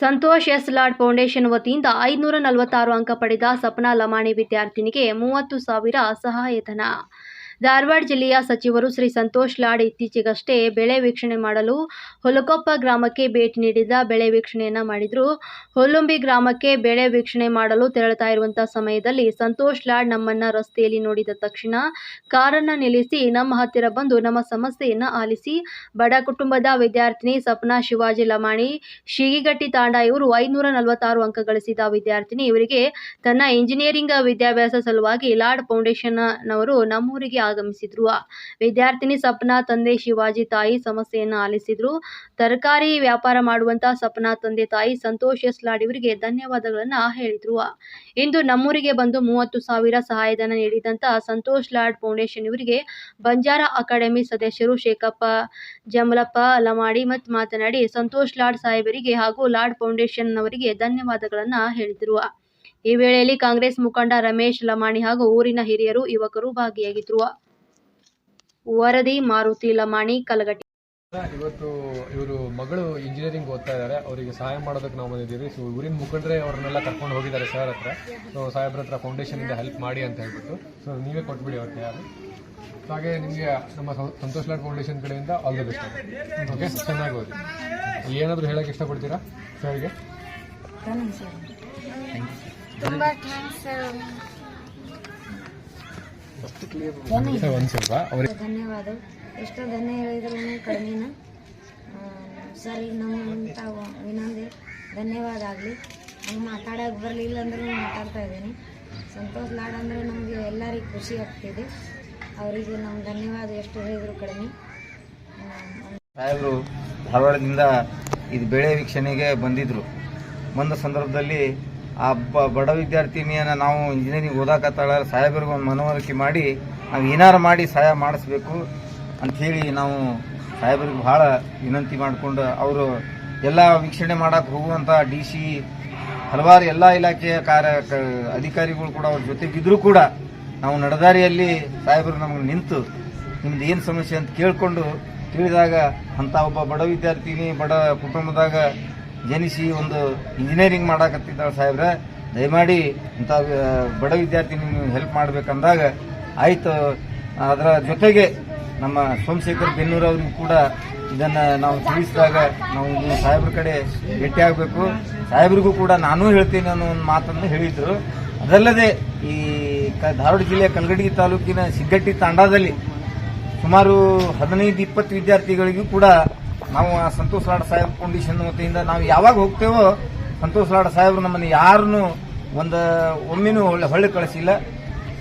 Santosh S Lad foundation ವತಿಯಿಂದ ಐದುನೂರ ನಲವತ್ತಾರು ಅಂಕ ಪಡೆದ ಸಪನಾ ಲಮಾಣಿ ವಿದ್ಯಾರ್ಥಿನಿಗೆ ಮೂವತ್ತು ಸಾವಿರ ಸಹಾಯಧನ ಧಾರವಾಡ ಜಿಲ್ಲೆಯ ಸಚಿವರು ಶ್ರೀ ಸಂತೋಷ್ ಲಾಡ್ ಇತ್ತೀಚೆಗಷ್ಟೇ ಬೆಳೆ ವೀಕ್ಷಣೆ ಮಾಡಲು ಹೊಲಕೊಪ್ಪ ಗ್ರಾಮಕ್ಕೆ ಭೇಟಿ ನೀಡಿದ ಬೆಳೆ ವೀಕ್ಷಣೆಯನ್ನ ಮಾಡಿದ್ರು. ಹೊಲುಂಬಿ ಗ್ರಾಮಕ್ಕೆ ಬೆಳೆ ವೀಕ್ಷಣೆ ಮಾಡಲು ತೆರಳುತ್ತಾ ಇರುವಂತಹ ಸಮಯದಲ್ಲಿ ಸಂತೋಷ್ ಲಾಡ್ ನಮ್ಮನ್ನ ರಸ್ತೆಯಲ್ಲಿ ನೋಡಿದ ತಕ್ಷಣ ಕಾರನ್ನ ನಿಲ್ಲಿಸಿ ನಮ್ಮ ಹತ್ತಿರ ಬಂದು ನಮ್ಮ ಸಮಸ್ಯೆಯನ್ನ ಆಲಿಸಿ, ಬಡ ಕುಟುಂಬದ ವಿದ್ಯಾರ್ಥಿನಿ ಸಪ್ನಾ ಶಿವಾಜಿ ಲಮಾಣಿ, ಶಿಗಿಗಟ್ಟಿ ತಾಂಡ ಇವರು ಐನೂರ ನಲವತ್ತಾರು ಅಂಕ ಗಳಿಸಿದ ವಿದ್ಯಾರ್ಥಿನಿ. ಇವರಿಗೆ ತನ್ನ ಇಂಜಿನಿಯರಿಂಗ್ ವಿದ್ಯಾಭ್ಯಾಸ ಸಲುವಾಗಿ ಲಾಡ್ ಫೌಂಡೇಶನ್ ಅವರು ನಮ್ಮೂರಿಗೆ ಆಗಮಿಸಿದ್ರು. ವಿದ್ಯಾರ್ಥಿನಿ ಸಪ್ನಾ ತಂದೆ ಶಿವಾಜಿ ತಾಯಿ ಸಮಸ್ಯೆಯನ್ನು ಆಲಿಸಿದ್ರು. ತರಕಾರಿ ವ್ಯಾಪಾರ ಮಾಡುವಂತ ಸಪ್ನಾ ತಂದೆ ತಾಯಿ ಸಂತೋಷ್ ಎಸ್ ಲಾಡ್ ಇವರಿಗೆ ಧನ್ಯವಾದಗಳನ್ನ ಹೇಳಿದ್ರು. ಇಂದು ನಮ್ಮೂರಿಗೆ ಬಂದು ಮೂವತ್ತು ಸಾವಿರ ಸಹಾಯಧನ ನೀಡಿದಂತ ಸಂತೋಷ್ ಲಾಡ್ ಫೌಂಡೇಶನ್ ಇವರಿಗೆ ಬಂಜಾರ ಅಕಾಡೆಮಿ ಸದಸ್ಯರು ಶೇಖಪ್ಪ, ಜಮಲಪ್ಪ, ಲಮಾಡಿ ಮತ್ತು ಮಾತನಾಡಿ ಸಂತೋಷ್ ಲಾಡ್ ಸಾಹೇಬರಿಗೆ ಹಾಗೂ ಲಾಡ್ ಫೌಂಡೇಶನ್ ಅವರಿಗೆ ಧನ್ಯವಾದಗಳನ್ನ ಹೇಳಿದ್ರು. ಈ ವೇಳೆಯಲ್ಲಿ ಕಾಂಗ್ರೆಸ್ ಮುಖಂಡ ರಮೇಶ್ ಲಮಾಣಿ ಹಾಗೂ ಊರಿನ ಹಿರಿಯರು ಯುವಕರು ಭಾಗಿಯಾಗಿದ್ರು. ವರದಿ ಮಾರುತಿ ಲಮಾಣಿ ಕಲಗಟ್ಟಿ ಇವತ್ತು ಇವರು ಮಗಳು ಇಂಜಿನಿಯರಿಂಗ್ ಓದ್ತಾ ಇದ್ದಾರೆ. ಅವರಿಗೆ ಸಹಾಯ ಮಾಡೋದಕ್ಕೆ ನಾವು ಬಂದಿದ್ದೀವಿ. ಸೊ ಊರಿನ ಮುಖಂಡರೆ ಅವ್ರನ್ನೆಲ್ಲ ಕರ್ಕೊಂಡು ಹೋಗಿದ್ದಾರೆ ಸರ್ ಹತ್ರ. ಸೊ ಸಾಹೇಬ್ರ ಹತ್ರ ಫೌಂಡೇಶನ್ ಇಂದ ಹೆಲ್ಪ್ ಮಾಡಿ ಅಂತ ಹೇಳ್ಬಿಟ್ಟು. ಸೊ ನೀವೇ ಕೊಟ್ಬಿಡಿ ಅವ್ರಿಗೆ ಯಾರು. ಹಾಗೆ ನಿಮಗೆ ನಮ್ಮ ಸಂತೋಷ್ ಲಾಡ್ ಫೌಂಡೇಶನ್ ಕಡೆಯಿಂದ ಆಲ್ ದ ಬೆಸ್ಟ್ ಓಕೆ ಚೆನ್ನಾಗಿ ಓದಿ. ಏನಾದರೂ ಹೇಳೋಕ್ಕೆ ಇಷ್ಟಪಡ್ತೀರಾ ಸರ್ಗೆ ತುಂಬ ಥ್ಯಾಂಕ್ಸ್ ಸರ್ ಒಂದು ಸ್ವಲ್ಪ ಅವ್ರಿಗೆ ಧನ್ಯವಾದ ಎಷ್ಟೋ ಧನ್ಯ ಹೇಳಿದ್ರು ಕಡಿಮೆನ. ಸರ್ ಈಗ ನಮ್ಮಂತ ವಿನಂತಿ ಧನ್ಯವಾದ ಆಗಲಿ. ನಮ್ಗೆ ಮಾತಾಡೋಕೆ ಬರಲಿಲ್ಲ ಅಂದ್ರೆ ಮಾತಾಡ್ತಾ ಇದ್ದೀನಿ. ಸಂತೋಷ ಲಾಡ್ ಅಂದರೆ ನಮಗೆ ಎಲ್ಲರಿಗೂ ಖುಷಿ ಆಗ್ತಿದೆ. ಅವರಿಗೆ ನಮ್ಮ ಧನ್ಯವಾದ ಎಷ್ಟು ಹೇಳಿದ್ರು ಕಡಿಮೆ. ಸಾಹೇಬರು ಧಾರವಾಡದಿಂದ ಇದು ಬೆಳೆ ವೀಕ್ಷಣೆಗೆ ಬಂದಿದ್ರು. ಬಂದ ಸಂದರ್ಭದಲ್ಲಿ ಆ ಬ- ಬಡ ವಿದ್ಯಾರ್ಥಿನಿಯನ್ನು ನಾವು ಇಂಜಿನಿಯರಿಂಗ್ ಓದಾಕತ್ತಾಳ ಸಾಹೇಬರಿಗೆ ಒಂದು ಮನವರಿಕೆ ಮಾಡಿ, ನಾವು ಏನಾರು ಮಾಡಿ ಸಹಾಯ ಮಾಡಿಸ್ಬೇಕು ಅಂಥೇಳಿ ನಾವು ಸಾಹೇಬರಿಗೆ ಭಾಳ ವಿನಂತಿ ಮಾಡಿಕೊಂಡು ಅವರು ಎಲ್ಲ ವೀಕ್ಷಣೆ ಮಾಡೋಕ್ಕೆ ಹೋಗುವಂಥ ಡಿ ಸಿ ಹಲವಾರು ಎಲ್ಲ ಇಲಾಖೆಯ ಕಾರ್ಯ ಅಧಿಕಾರಿಗಳು ಕೂಡ ಅವ್ರ ಜೊತೆಗಿದ್ರು ಕೂಡ ನಾವು ನಡೆದಾರಿಯಲ್ಲಿ ಸಾಹೇಬರು ನಮಗೆ ನಿಂತು ನಿಮ್ದು ಏನು ಸಮಸ್ಯೆ ಅಂತ ಕೇಳಿಕೊಂಡು ತಿಳಿದಾಗ ಅಂಥ ಒಬ್ಬ ಬಡ ವಿದ್ಯಾರ್ಥಿನಿ, ಬಡ ಕುಟುಂಬದಾಗ ಜನಿಸಿ ಒಂದು ಇಂಜಿನಿಯರಿಂಗ್ ಮಾಡಾಕತ್ತಿದ್ದಾಳೆ ಸಾಹೇಬ್ರೆ. ದಯಮಾಡಿ ಇಂಥ ಬಡ ವಿದ್ಯಾರ್ಥಿ ನೀವು ಹೆಲ್ಪ್ ಮಾಡಬೇಕಂದಾಗ ಆಯಿತು. ಅದರ ಜೊತೆಗೆ ನಮ್ಮ ಸೋಮಶೇಖರ್ ಬೆನ್ನೂರು ಅವರಿಗೂ ಕೂಡ ಇದನ್ನು ನಾವು ತಿಳಿಸಿದಾಗ ನಾವು ಸಾಹೇಬ್ರ ಕಡೆ ಭೇಟಿಯಾಗಬೇಕು ಸಾಹೇಬ್ರಿಗೂ ಕೂಡ ನಾನು ಹೇಳ್ತೀನಿ ಅನ್ನೋ ಒಂದು ಮಾತನ್ನು ಹೇಳಿದರು. ಅದಲ್ಲದೆ ಈ ಧಾರವಾಡ ಜಿಲ್ಲೆಯ ಕಲಗಡಗಿ ತಾಲೂಕಿನ ಸಿಗ್ಗಟ್ಟಿ ತಾಂಡಾದಲ್ಲಿ ಸುಮಾರು ಹದಿನೈದು, ಇಪ್ಪತ್ತು ವಿದ್ಯಾರ್ಥಿಗಳಿಗೂ ಕೂಡ ನಾವು ಆ ಸಂತೋಷ್ ಲಾಡ್ ಸಾಹೇಬ್ ಫೌಂಡೇಶನ್ ವತಿಯಿಂದ ನಾವು ಯಾವಾಗ ಹೋಗ್ತೇವೋ ಸಂತೋಷ್ ಲಾಡ್ ಸಾಹೇಬ್ರು ನಮ್ಮನ್ನು ಯಾರನ್ನು ಒಂದು, ಒಮ್ಮೆನೂ ಹೊಳ್ಳೆ ಹೊಳ್ಳಿ ಕಳಿಸಿಲ್ಲ.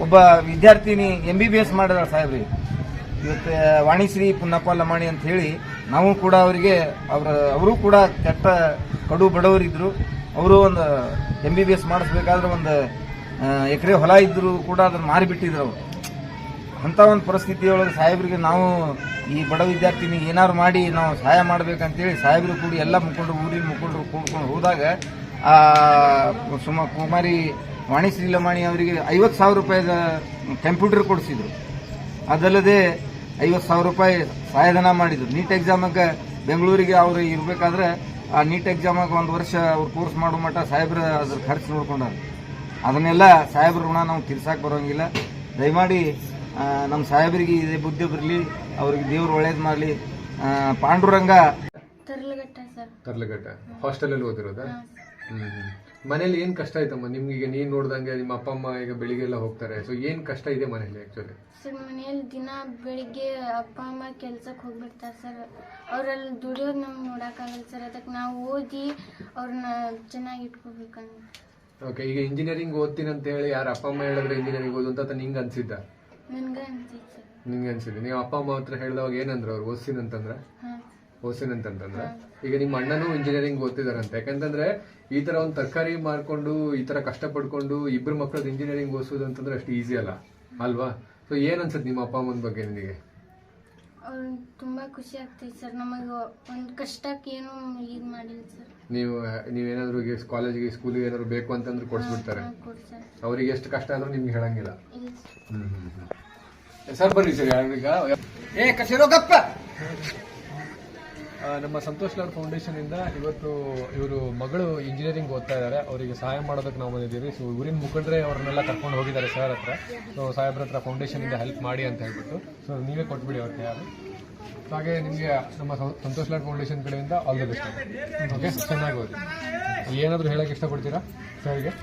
ಒಬ್ಬ ವಿದ್ಯಾರ್ಥಿನಿ ಎಂ ಬಿ ಬಿ ಎಸ್ ಮಾಡಿದ ಸಾಹೇಬ್ರಿ. ಇವತ್ತು ವಾಣಿಶ್ರೀ ಪುನ್ನಪ್ಪ ಲಮಾಣಿ ಅಂತ ಹೇಳಿ ನಾವು ಕೂಡ ಅವರಿಗೆ, ಅವರ, ಅವರು ಕೂಡ ಕೆಟ್ಟ, ಕಡು ಬಡವರಿದ್ದರು ಅವರು ಒಂದು ಎಂ ಬಿ ಬಿ ಎಸ್ ಮಾಡಿಸ್ಬೇಕಾದ್ರೆ ಒಂದು ಎಕರೆ ಹೊಲ ಇದ್ದರೂ ಕೂಡ ಅದನ್ನು ಮಾರಿಬಿಟ್ಟಿದ್ರು ಅವರು. ಅಂಥ ಒಂದು ಪರಿಸ್ಥಿತಿಯೊಳಗೆ ಸಾಹೇಬ್ರಿಗೆ ನಾವು ಈ ಬಡ ವಿದ್ಯಾರ್ಥಿನಿಗೆ ಏನಾರು ಮಾಡಿ ನಾವು ಸಹಾಯ ಮಾಡ್ಬೇಕಂತೇಳಿ ಸಾಹೇಬರು ಕೂಡಿ ಎಲ್ಲ ಮುಖಂಡರು, ಊರಿನ ಮುಖಂಡರು ಕೂಡ್ಕೊಂಡು ಹೋದಾಗ, ಆ, ಸುಮ ಕುಮಾರಿ ವಾಣಿ ಶ್ರೀಲಮಾಣಿ ಅವರಿಗೆ ಐವತ್ತು ಸಾವಿರ ರೂಪಾಯಿದ ಕಂಪ್ಯೂಟರ್ ಕೊಡಿಸಿದ್ರು. ಅದಲ್ಲದೆ ಐವತ್ತು ಸಾವಿರ ರೂಪಾಯಿ ಸಹಾಯಧನ ಮಾಡಿದ್ರು. ನೀಟ್ ಎಕ್ಸಾಮಕ್ಕೆ ಬೆಂಗಳೂರಿಗೆ ಅವರು ಇರಬೇಕಾದ್ರೆ ಆ ನೀಟ್ ಎಕ್ಸಾಮಾಗ ಒಂದು ವರ್ಷ ಅವ್ರು ಕೋರ್ಸ್ ಮಾಡೋ ಮಟ್ಟ ಸಾಹೇಬ್ರ ಅದ್ರ ಖರ್ಚು ನೋಡ್ಕೊಂಡಾರ. ಅದನ್ನೆಲ್ಲ ಸಾಹೇಬ್ರ ಋಣ ನಾವು ತಿರ್ಸಕ್ಕೆ ಬರೋಂಗಿಲ್ಲ. ದಯಮಾಡಿ ನಮ್ಮ ಸಾಹೇಬರಿಗೆ ಇದೇ ಬುದ್ಧಿ ಬರಲಿ ಅವ್ರಿಗೆ ದೇವ್ರು ಒಳ್ಳೇದು ಮಾಡಲಿ. ಪಾಂಡುರಂಗ. ತರ್ಲಗಟ್ಟ ಸರ್. ತರ್ಲಗಟ್ಟ ಹಾಸ್ಟೆಲಲ್ಲಿ ಓದಿರೋದಾ. ಮನೇಲಿ ಏನ್ ಕಷ್ಟ ಆಯ್ತಮ್ಮ? ನಿಮ್ಗೆ ಈಗ ನೀನ್ ನೋಡ್ದಂಗೆ ನಿಮ್ಮ ಅಪ್ಪ ಅಮ್ಮ ಈಗ ಬೆಳಿಗ್ಗೆ ಎಲ್ಲ ಹೋಗ್ತಾರೆ. ಸೊ ಏನ್ ಕಷ್ಟ ಇದೆ ಮನೇಲಿ ಆಕ್ಚುಲಿ ಸರ್ ಮನೇಲಿ ದಿನ ಬೆಳಿಗ್ಗೆ ಅಪ್ಪ ಅಮ್ಮ ಕೆಲ್ಸಕ್ಕೆ ಹೋಗ್ಬಿಡ್ತಾರೆ ಸರ್. ಅವರಲ್ಲಿ ದುಡಿಯೋದು ನಮ್ಗೆ ನೋಡೋಕ್ಕಾಗಲ್ಲ ಸರ್. ಅದಕ್ಕೆ ನಾವು ಓದಿ ಅವ್ರನ್ನ ಚೆನ್ನಾಗಿ ಇಟ್ಕೋಬೇಕಂತ. ಓಕೆ ಈಗ ಇಂಜಿನಿಯರಿಂಗ್ ಓದ್ತೀನಿ ಅಂತ ಹೇಳಿ ಯಾರ ಅಪ್ಪ ಅಮ್ಮ ಹೇಳಿದ್ರೆ ಇಂಜಿನಿಯರಿಂಗ್ ಓದು ಅಂತ ನಿಂಗೆ ಅನ್ಸಿದ್ದ? ನಿಂಗೆ ಅನ್ಸಿದೆ ನೀವು ಅಪ್ಪ ಅಮ್ಮ ಹತ್ರ ಹೇಳಿದವಾಗ ಏನಂದ್ರೆ ಅವ್ರು ಓದ್ಸಿನ್ ಅಂತಂದ್ರೆ? ಹಾಂ. ಓದ್ಸಿನ್ ಅಂತಂದ್ರೆ ಈಗ ನಿಮ್ಮ ಅಣ್ಣನೂ ಇಂಜಿನಿಯರಿಂಗ್ ಓದ್ತಿದಾರಂತೆ. ಯಾಕಂತಂದ್ರೆ ಈ ತರ ಒಂದು ತರಕಾರಿ ಮಾರ್ಕೊಂಡು ಈ ತರ ಕಷ್ಟ ಪಡ್ಕೊಂಡು ಇಬ್ರು ಮಕ್ಕಳದ್ದು ಇಂಜಿನಿಯರಿಂಗ್ ಓದಿಸೋದು ಅಂತಂದ್ರೆ ಅಷ್ಟು ಈಸಿ ಅಲ್ಲ? ಅಲ್ವಾ? ಸೊ ಏನ್ ಅನ್ಸುತ್ತೆ ನಿಮ್ಮ ಅಪ್ಪ ಅಮ್ಮನ ಬಗ್ಗೆ ನಿಮಗೆ ತುಂಬಾ ಖುಷಿ ಆಗ್ತೈತೆ ಸರ್. ನಮಗೆ ಒಂದು ಕಷ್ಟಕ್ಕೆ ಏನು ಇದು ಮಾಡಿಲ್ಲ ಸರ್. ನೀವು ನೀವೇನಾದ್ರು ಕಾಲೇಜಿಗೆ ಸ್ಕೂಲಿಗೆ ಏನಾದ್ರು ಬೇಕು ಅಂತಂದ್ರೆ ಕೊಡ್ಸ್ಬಿಡ್ತಾರೆ. ಅವ್ರಿಗೆ ಎಷ್ಟು ಕಷ್ಟ ಆದ್ರೂ ನಿಮ್ಗೆ ಹೇಳಂಗಿಲ್ಲ. ಸರ್ ಸರ್ ಬರ್ರಿ ಸರ್ ಏ ಕಸಿರೋ ಗಪ್ಪ. ನಮ್ಮ ಸಂತೋಷ್ ಲಾಡ್ ಫೌಂಡೇಶನ್ ಇಂದ ಇವತ್ತು ಇವರು ಮಗಳು ಇಂಜಿನಿಯರಿಂಗ್ ಓದ್ತಾ ಇದ್ದಾರೆ. ಅವರಿಗೆ ಸಹಾಯ ಮಾಡೋದಕ್ಕೆ ನಾವು ಬಂದಿದ್ದೀವಿ. ಸೊ ಊರಿನ ಮುಖಂಡರೇ ಅವ್ರನ್ನೆಲ್ಲ ಕರ್ಕೊಂಡು ಹೋಗಿದ್ದಾರೆ ಸರ್ ಹತ್ರ. ಸೊ ಸಾಹೇಬ್ರ ಹತ್ರ ಫೌಂಡೇಶನ್ ಇಂದ ಹೆಲ್ಪ್ ಮಾಡಿ ಅಂತ ಹೇಳ್ಬಿಟ್ಟು. ಸೊ ನೀವೇ ಕೊಟ್ಬಿಡಿ ಅವ್ರಿಗೆ ಯಾರು. ಹಾಗೆ ನಿಮಗೆ ನಮ್ಮ ಸಂತೋಷ್ ಲಾಡ್ ಫೌಂಡೇಶನ್ ಕಡೆಯಿಂದ ಆಲ್ ದಿ ಬೆಸ್ಟ್ ಓಕೆ ಚೆನ್ನಾಗಿ ಓದಿ. ಏನಾದರೂ ಹೇಳಕ್ಕೆ ಇಷ್ಟಪಡ್ತೀರಾ ಸರ್ಗೆ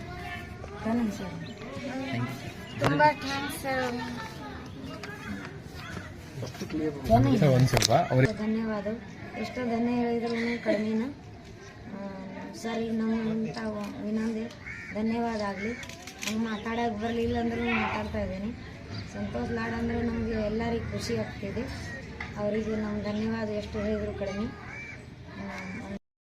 ತುಂಬ ಥ್ಯಾಂಕ್ಸ್ ಧನ್ಯವಾದ. ಎಷ್ಟೋ ಧನ್ಯ ಹೇಳಿದ್ರು ಕಡಿಮೆನ. ಸರ್ ಈಗ ನಮ್ಮಂತ ಇನ್ನೊಂದು ಧನ್ಯವಾದ ಆಗಲಿ. ನಂಗೆ ಮಾತಾಡೋಕೆ ಬರಲಿಲ್ಲ ಅಂದ್ರೂ ಮಾತಾಡ್ತಾ ಇದ್ದೀನಿ. ಸಂತೋಷ್ ಲಾಡ್ ಅಂದರೆ ನಮಗೆ ಎಲ್ಲರಿಗೂ ಖುಷಿ ಆಗ್ತಿದೆ. ಅವರಿಗೆ ನಮ್ಮ ಧನ್ಯವಾದ ಎಷ್ಟು ಹೇಳಿದ್ರು ಕಡಿಮೆ.